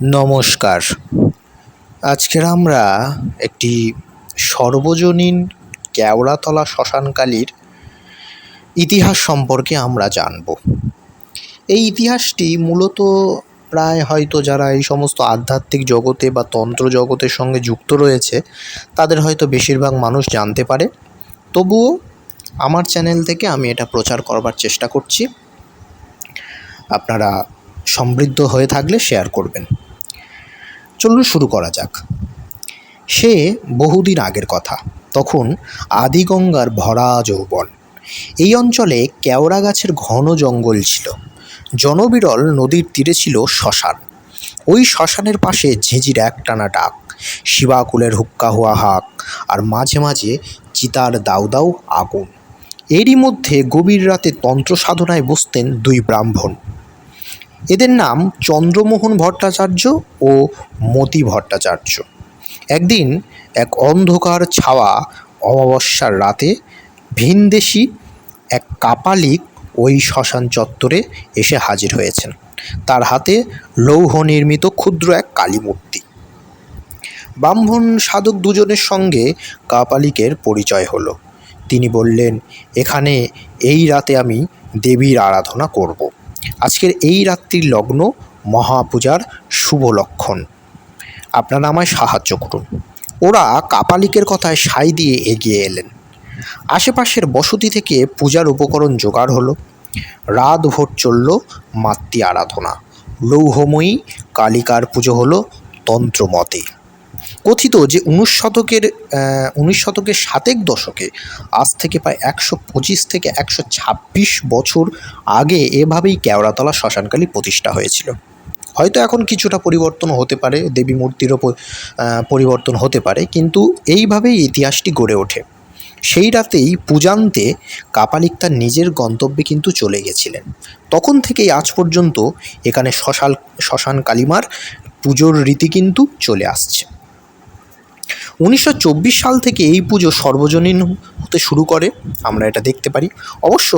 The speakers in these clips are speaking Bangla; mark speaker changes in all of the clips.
Speaker 1: নমস্কার। আজকের আমরা একটি সর্বজনীন কেওড়াতলা শ্মশানকালীর ইতিহাস সম্পর্কে আমরা জানব। এই ইতিহাসটি মূলত প্রায় হয়তো যারা এই সমস্ত আধ্যাত্মিক জগতে বা তন্ত্র জগতের সঙ্গে যুক্ত রয়েছে, তাদের হয়তো বেশিরভাগ মানুষ জানতে পারে। তবুও আমার চ্যানেল থেকে আমি এটা প্রচার করবার চেষ্টা করছি। আপনারা সমৃদ্ধ হয়ে থাকলে শেয়ার করবেন। চলুন শুরু করা যাক। সে বহুদিন আগের কথা। তখন আদিগঙ্গার ভরা যৌবন। এই অঞ্চলে কেওড়া গাছের ঘন জঙ্গল ছিল। জনবিরল নদীর তীরে ছিল শ্মশান। ওই শ্মশানের পাশে ঝিঁঝির একটানা ডাক। শিবাকুলের হুক্কা হুয়া হাক আর মাঝে মাঝে চিতার দাউ দাউ আগুন। এরই মধ্যে গভীর রাতে তন্ত্র সাধনায় বসতেন দুই ব্রাহ্মণ। এদের নাম চন্দ্রমোহন ভট্টাচার্য ও মতি ভট্টাচার্য। একদিন এক অন্ধকার ছাওয়া অমাবস্যার রাতে ভিনদেশি এক কাপালিক ওই শ্মশান চত্বরে এসে হাজির হয়েছেন। তার হাতে লৌহ নির্মিত ক্ষুদ্র এক কালী মূর্তি। ব্রাহ্মণ সাধক দুজনের সঙ্গে কাপালিকের পরিচয় হলো। তিনি বললেন, এখানে এই রাতে আমি দেবীর আরাধনা করব। আজকের এই রাত্রির লগ্ন মহাপূজার শুভ লক্ষণ। আপনারা আমায় সাহায্য করুন। ওরা কাপালিকের কথায় সাই দিয়ে এগিয়ে এলেন। আশেপাশের বসতি থেকে পূজার উপকরণ জোগাড় হলো। রাত ভোর চলল মাতৃ আরাধনা। লৌহময়ী কালিকার পুজো হলো তন্ত্রমতে। কথিত যে উনিশ শতকের উনিশ শতকের সাতেক দশকে, আজ থেকে প্রায় একশো পঁচিশ থেকে একশো ছাব্বিশ বছর আগে এভাবেই কেওড়াতলা শ্মশানকালী প্রতিষ্ঠা হয়েছিল। হয়তো এখন কিছুটা পরিবর্তন হতে পারে, দেবী মূর্তিরও পরিবর্তন হতে পারে, কিন্তু এইভাবেই ইতিহাসটি গড়ে ওঠে। সেই রাতেই পূজান্তে কাপালিক তার নিজের গন্তব্যে কিন্তু চলে গেছিলেন। তখন থেকেই আজ পর্যন্ত এখানে শ্মশাল, শ্মশান কালিমার পুজোর রীতি কিন্তু চলে আসছে। উনিশশো চব্বিশ সাল থেকে এই পুজো সর্বজনীন হতে শুরু করে, আমরা এটা দেখতে পারি। অবশ্য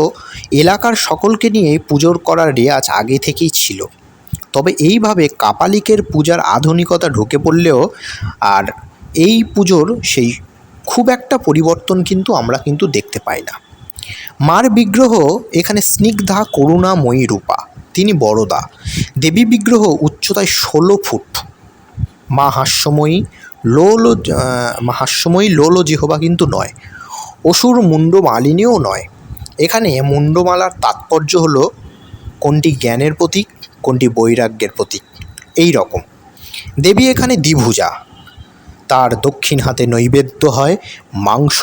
Speaker 1: এলাকার সকলকে নিয়ে পুজোর করার রেয়াজ আগে থেকেই ছিল। তবে এইভাবে কাপালিকের পূজার আধুনিকতা ঢুকে পড়লেও আর এই পুজোর সেই খুব একটা পরিবর্তন কিন্তু আমরা কিন্তু দেখতে পাই না। মার বিগ্রহ এখানে স্নিগ্ধা করুণাময়ী রূপা, তিনি বড়দা। দেবী বিগ্রহ উচ্চতায় ষোলো ফুট। মা হাস্যময়ী লোল মা হাস্যময়ী লোল জিহবা কিন্তু নয়, অসুর মুন্ড মালিনীও নয়। এখানে মুন্ডমালার তাৎপর্য হল কোনটি জ্ঞানের প্রতীক, কোনটি বৈরাগ্যের প্রতীক, এই রকম। দেবী এখানে দ্বিভুজা, তার দক্ষিণ হাতে নৈবেদ্য হয় মাংস,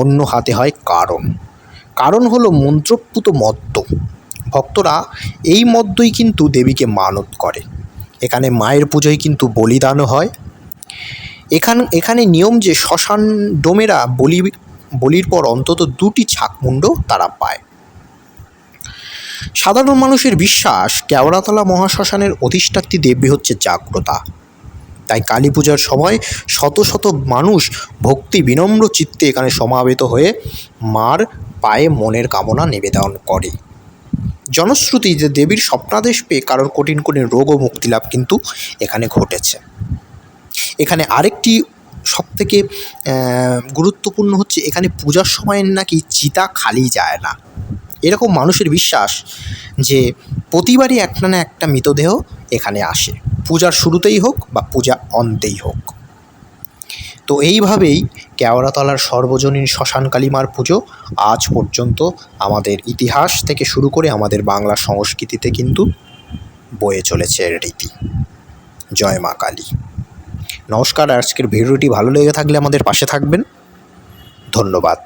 Speaker 1: অন্য হাতে হয় কারণ। কারণ হলো মন্ত্রপুত মদ্য ভক্তরা এই মদ্যই কিন্তু দেবীকে মানত করে। এখানে মায়ের পুজোয় কিন্তু বলিদানও হয়। এখান, এখানে নিয়ম যে শ্মশান ডোমেরা বলি, বলির পর অন্তত দুটি ছাকমুণ্ড তারা পায়। সাধারণ মানুষের বিশ্বাস কেওড়াতলা মহাশ্মশানের অধিষ্ঠাত্রী দেবী হচ্ছে জাগ্রতা। তাই কালী পূজার সময় শত শত মানুষ ভক্তি বিনম্র চিত্তে এখানে সমাবেত হয়ে মার পায়ে মনের কামনা নিবেদন করে। জনশ্রুতি যে দেবীর স্বপ্নাদেশ পেয়ে কারোর কঠিন কঠিন রোগ ও মুক্তিলাভ কিন্তু এখানে ঘটেছে। এখানে আরেকটি সবথেকে গুরুত্বপূর্ণ হচ্ছে এখানে পূজার সময় নাকি চিতা খালি যায় না। এরকম মানুষের বিশ্বাস যে প্রতিবারই একটা না একটা মৃতদেহ এখানে আসে। পূজার শুরুতেই হোক বা পূজা অন্তেই হোক। তো এইভাবেই কেওড়াতলার সর্বজনীন শ্মশান কালীমার পুজো আজ পর্যন্ত আমাদের ইতিহাস থেকে শুরু করে আমাদের বাংলা সংস্কৃতিতে কিন্তু বয়ে চলেছে রীতি। জয় মা কালী। নমস্কার, আজকের ভিডিওটি ভালো লেগে থাকলে আমাদের পাশে থাকবেন। ধন্যবাদ।